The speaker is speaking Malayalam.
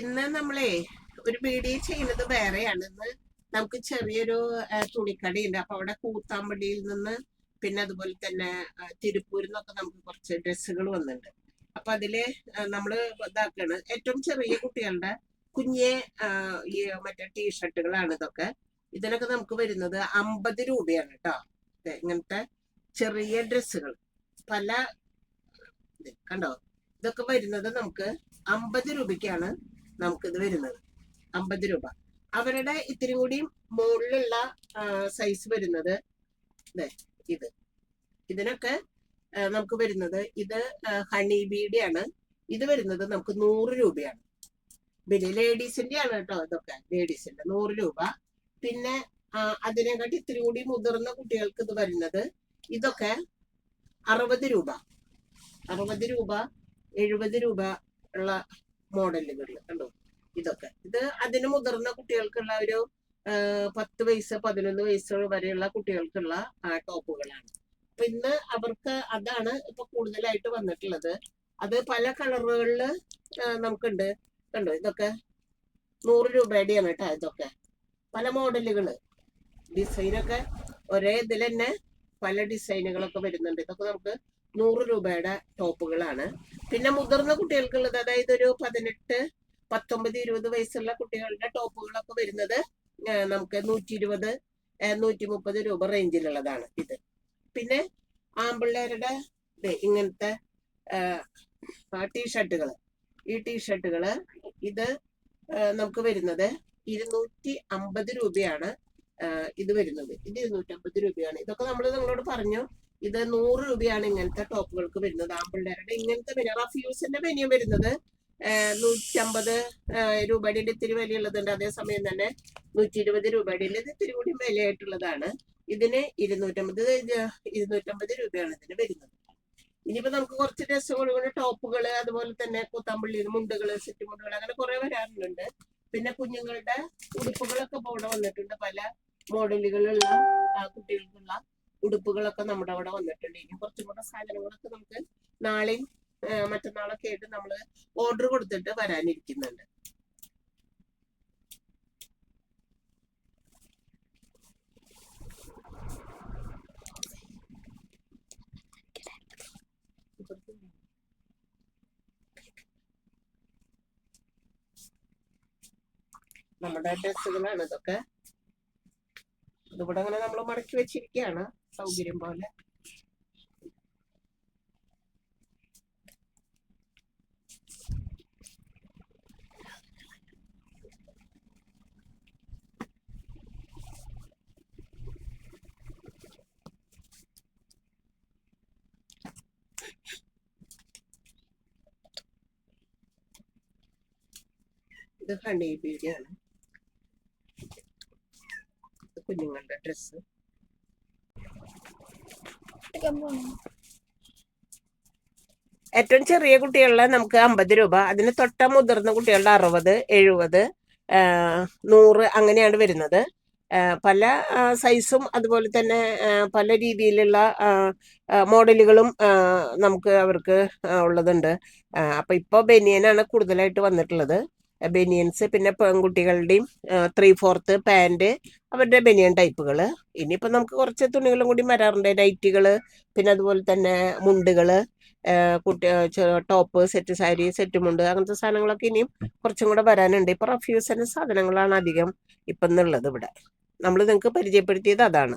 ഇന്ന് നമ്മളെ ഒരു വീഡിയോ ചെയ്യുന്നത് വേറെയാണ്. ഇന്ന് നമുക്ക് ചെറിയൊരു തുണിക്കടി തുണിക്കടയുണ്ട്. അപ്പൊ അവിടെ കൂത്താമ്പടിയിൽ നിന്ന് പിന്നെ അതുപോലെ തന്നെ തിരുപ്പൂരിൽ നിന്നൊക്കെ നമുക്ക് കുറച്ച് ഡ്രസ്സുകൾ വന്നിട്ടുണ്ട്. അപ്പൊ അതിൽ നമ്മൾ ഇതാക്കാണ്. ഏറ്റവും ചെറിയ കുട്ടികളുടെ കുഞ്ഞെ ഈ മറ്റേ ടീഷർട്ടുകളാണ് ഇതൊക്കെ. ഇതിനൊക്കെ നമുക്ക് വരുന്നത് അമ്പത് രൂപയാണ് കേട്ടോ. ഇങ്ങനത്തെ ചെറിയ ഡ്രസ്സുകൾ. പല കണ്ടോ? ഇതൊക്കെ വരുന്നത് നമുക്ക് അമ്പത് രൂപയ്ക്കാണ്. നമുക്കിത് വരുന്നത്. അമ്പത് രൂപ. അവരുടെ ഇത്തിരി കൂടി മുകളിലുള്ള സൈസ് വരുന്നത് ഇത്. ഇതിനൊക്കെ നമുക്ക് വരുന്നത് ഇത് ഹണി ആണ്. ഇത് വരുന്നത് നമുക്ക് നൂറ് രൂപയാണ്. പിന്നെ ലേഡീസിന്റെ ആണ് കേട്ടോ ഇതൊക്കെ ലേഡീസിന്റെ നൂറ് രൂപ. പിന്നെ അതിനെക്കാട്ടി ഇത്തിരി കൂടി മുതിർന്ന കുട്ടികൾക്ക് ഇത് വരുന്നത് ഇതൊക്കെ അറുപത് രൂപ. അറുപത് രൂപ എഴുപത് രൂപ ഉള്ള മോഡലുകളിൽ കണ്ടോ? ഇതൊക്കെ. ഇത് അതിന് മുതിർന്ന കുട്ടികൾക്കുള്ള ഒരു പത്ത് വയസ്സ് പതിനൊന്ന് വയസ്സ് വരെയുള്ള കുട്ടികൾക്കുള്ള ടോപ്പുകളാണ്. അപ്പൊ ഇന്ന് അവർക്ക് അതാണ് ഇപ്പൊ കൂടുതലായിട്ട് വന്നിട്ടുള്ളത്. അത് പല കളറുകളിൽ നമുക്കുണ്ട്. കണ്ടോ? ഇതൊക്കെ നൂറ് രൂപയുടെയാണ് കേട്ടോ ഇതൊക്കെ. പല മോഡലുകൾ. ഡിസൈനൊക്കെ ഒരേ ഇതിൽ തന്നെ പല ഡിസൈനുകളൊക്കെ വരുന്നുണ്ട്. ഇതൊക്കെ നമുക്ക് നൂറ് രൂപയുടെ ടോപ്പുകളാണ്. പിന്നെ മുതിർന്ന കുട്ടികൾക്കുള്ളത് അതായത് ഒരു പതിനെട്ട് പത്തൊമ്പത് ഇരുപത് വയസ്സുള്ള കുട്ടികളുടെ ടോപ്പുകളൊക്കെ വരുന്നത് നമുക്ക് നൂറ്റി ഇരുപത് നൂറ്റി മുപ്പത് രൂപ റേഞ്ചിലുള്ളതാണ് ഇത്. പിന്നെ ആമ്പിള്ളേരുടെ ഇങ്ങനത്തെ ടീഷർട്ടുകൾ ഈ ടീഷർട്ടുകൾ ഇത് നമുക്ക് വരുന്നത് ഇരുന്നൂറ്റി അമ്പത് രൂപയാണ് ഇത് വരുന്നത്. ഇത് ഇരുന്നൂറ്റി അമ്പത് രൂപയാണ്. ഇതൊക്കെ നമ്മൾ നിങ്ങളോട് പറഞ്ഞു ഇത് നൂറ് രൂപയാണ് ഇങ്ങനത്തെ ടോപ്പുകൾക്ക് വരുന്നത്. ആമ്പിള്ളേരുടെ ഇങ്ങനത്തെ ബനിയ റഫ്യൂസിന്റെ ബനിയം വരുന്നത് നൂറ്റമ്പത് രൂപയുടെ ഇത്തിരി വിലയുള്ളതുണ്ട്. അതേസമയം തന്നെ നൂറ്റി ഇരുപത് രൂപയുടെ ഇത് ഇത്തിരി കൂടി വിലയായിട്ടുള്ളതാണ്. ഇതിന് ഇരുന്നൂറ്റമ്പത് ഇരുന്നൂറ്റമ്പത് രൂപയാണ് ഇതിന് വരുന്നത്. ഇനിയിപ്പോ നമുക്ക് കുറച്ച് ഡ്രസ്സുകൾ കൂടെ ടോപ്പുകൾ അതുപോലെ തന്നെ കൂത്താമ്പള്ളി മുണ്ടുകൾ സെറ്റ് മുണ്ടുകൾ അങ്ങനെ കുറെ വരാറുണ്ട്. പിന്നെ കുഞ്ഞുങ്ങളുടെ ഉടുപ്പുകളൊക്കെ പോകണം വന്നിട്ടുണ്ട്. പല മോഡലുകളുള്ള കുട്ടികൾക്കുള്ള ഉടുപ്പുകളൊക്കെ നമ്മുടെ അവിടെ വന്നിട്ടുണ്ട്. ഇനി കുറച്ചും കൂടെ സാധനങ്ങളൊക്കെ നമുക്ക് നാളെയും മറ്റന്നാളൊക്കെ ആയിട്ട് നമ്മൾ ഓർഡർ കൊടുത്തിട്ട് വരാനിരിക്കുന്നുണ്ട്. നമ്മുടെ ഡ്രസ്സുകളാണ് ഇതൊക്കെ. ഇതിവിടെ അങ്ങനെ നമ്മൾ മടക്കി വെച്ചിരിക്കുകയാണ്. സൗകര്യം പോലെ. ഇത് ഹണി ബീഡിയാണ് കുഞ്ഞുങ്ങളുടെ ഡ്രസ്സ് ഏറ്റവും ചെറിയ കുട്ടികളുടെ നമുക്ക് അമ്പത് രൂപ അതിന് തൊട്ട മുതിർന്ന കുട്ടികളുടെ അറുപത് എഴുപത് നൂറ് അങ്ങനെയാണ് വരുന്നത്. പല സൈസും അതുപോലെ തന്നെ പല രീതിയിലുള്ള മോഡലുകളും നമുക്ക് അവർക്ക് ഉള്ളതുണ്ട്. ആ, അപ്പൊ ഇപ്പോൾ ബനിയനാണ് കൂടുതലായിട്ട് വന്നിട്ടുള്ളത്. ബനിയൻസ് പിന്നെ പെൺകുട്ടികളുടെയും ത്രീ ഫോർത്ത് പാന്റ് അവരുടെ ബനിയൻ ടൈപ്പുകൾ ഇനിയിപ്പോൾ നമുക്ക് കുറച്ച് തുണികളും കൂടി വരാറുണ്ട്. നൈറ്റികൾ പിന്നെ അതുപോലെ തന്നെ മുണ്ടുകൾ കുട്ടി ടോപ്പ് സെറ്റ് സാരി സെറ്റ് മുണ്ട് അങ്ങനത്തെ സാധനങ്ങളൊക്കെ ഇനിയും കുറച്ചും കൂടെ വരാനുണ്ട്. ഇപ്പോൾ റഫ്യൂസിന്റെ സാധനങ്ങളാണ് അധികം ഇപ്പം എന്നുള്ളത് ഇവിടെ. നമ്മൾ നിങ്ങൾക്ക് പരിചയപ്പെടുത്തിയത് അതാണ്.